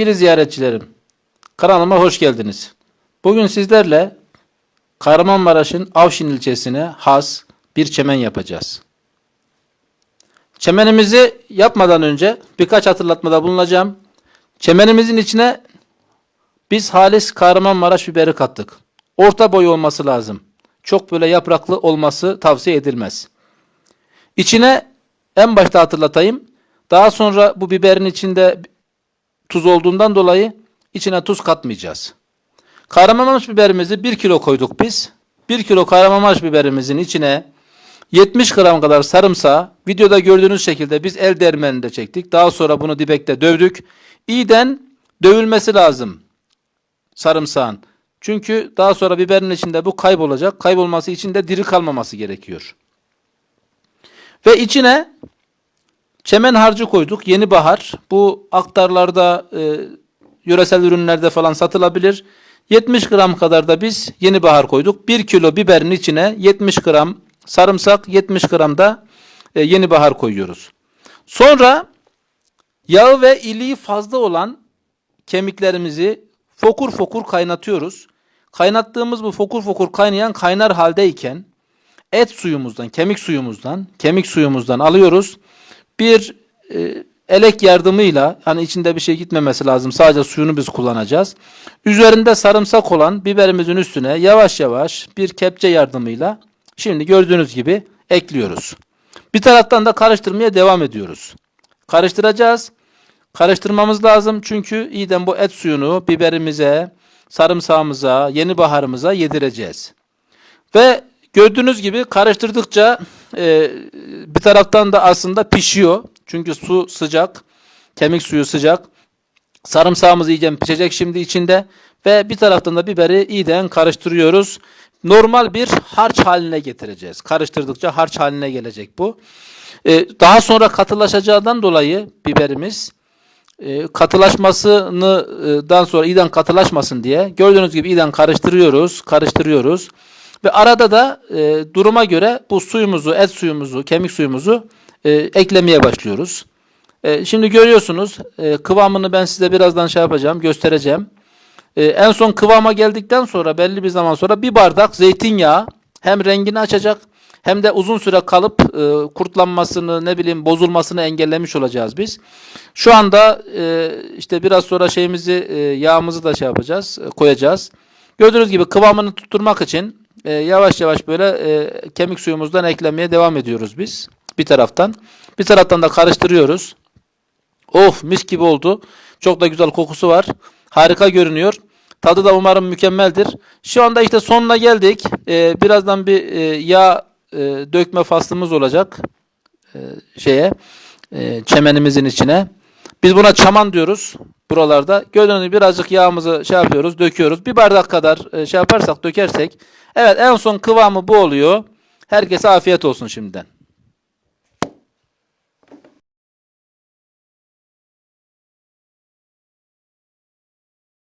Sevgili ziyaretçilerim, kanalıma hoş geldiniz. Bugün sizlerle Kahramanmaraş'ın Avşin ilçesine has bir çemen yapacağız. Çemenimizi yapmadan önce birkaç hatırlatmada bulunacağım. Çemenimizin içine biz halis Kahramanmaraş biberi kattık. Orta boy olması lazım. Çok böyle yapraklı olması tavsiye edilmez. İçine en başta hatırlatayım. Daha sonra bu biberin içinde tuz olduğundan dolayı içine tuz katmayacağız. Kahramanmaraş biberimizi 1 kilo koyduk biz. 1 kilo kahramanmaraş biberimizin içine 70 gram kadar sarımsağı videoda gördüğünüz şekilde biz el dermeninde çektik. Daha sonra bunu dibekte dövdük. İyiden dövülmesi lazım sarımsağın. Çünkü daha sonra biberin içinde bu kaybolacak. Kaybolması için de diri kalmaması gerekiyor. Ve içine Çemen harcı koyduk. Yeni bahar. Bu aktarlarda, e, yöresel ürünlerde falan satılabilir. 70 gram kadar da biz yeni bahar koyduk. 1 kilo biberin içine 70 gram sarımsak, 70 gram da e, yeni bahar koyuyoruz. Sonra yağı ve iliği fazla olan kemiklerimizi fokur fokur kaynatıyoruz. Kaynattığımız bu fokur fokur kaynayan kaynar haldeyken et suyumuzdan, kemik suyumuzdan, kemik suyumuzdan alıyoruz bir e, elek yardımıyla hani içinde bir şey gitmemesi lazım. Sadece suyunu biz kullanacağız. Üzerinde sarımsak olan biberimizin üstüne yavaş yavaş bir kepçe yardımıyla şimdi gördüğünüz gibi ekliyoruz. Bir taraftan da karıştırmaya devam ediyoruz. Karıştıracağız. Karıştırmamız lazım çünkü iyiden bu et suyunu biberimize, sarımsağımıza, yeni baharımıza yedireceğiz. Ve gördüğünüz gibi karıştırdıkça e, bir taraftan da aslında pişiyor. Çünkü su sıcak, kemik suyu sıcak. Sarımsağımız iyice pişecek şimdi içinde. Ve bir taraftan da biberi iyiden karıştırıyoruz. Normal bir harç haline getireceğiz. Karıştırdıkça harç haline gelecek bu. E, daha sonra katılaşacağından dolayı biberimiz e, katılaşmasından sonra iyiden katılaşmasın diye gördüğünüz gibi iyiden karıştırıyoruz, karıştırıyoruz. Ve arada da e, duruma göre bu suyumuzu, et suyumuzu, kemik suyumuzu e, eklemeye başlıyoruz. E, şimdi görüyorsunuz e, kıvamını ben size birazdan şey yapacağım, göstereceğim. E, en son kıvama geldikten sonra belli bir zaman sonra bir bardak zeytinyağı hem rengini açacak hem de uzun süre kalıp e, kurtlanmasını ne bileyim bozulmasını engellemiş olacağız biz. Şu anda e, işte biraz sonra şeyimizi e, yağımızı da şey yapacağız, e, koyacağız. Gördüğünüz gibi kıvamını tutturmak için e, yavaş yavaş böyle e, kemik suyumuzdan eklemeye devam ediyoruz biz bir taraftan. Bir taraftan da karıştırıyoruz. Of mis gibi oldu. Çok da güzel kokusu var. Harika görünüyor. Tadı da umarım mükemmeldir. Şu anda işte sonuna geldik. E, birazdan bir e, yağ e, dökme faslımız olacak. E, şeye e, çemenimizin içine. Biz buna çaman diyoruz buralarda. Gördüğünüz birazcık yağımızı şey yapıyoruz, döküyoruz. Bir bardak kadar e, şey yaparsak, dökersek. Evet en son kıvamı bu oluyor. Herkese afiyet olsun şimdiden.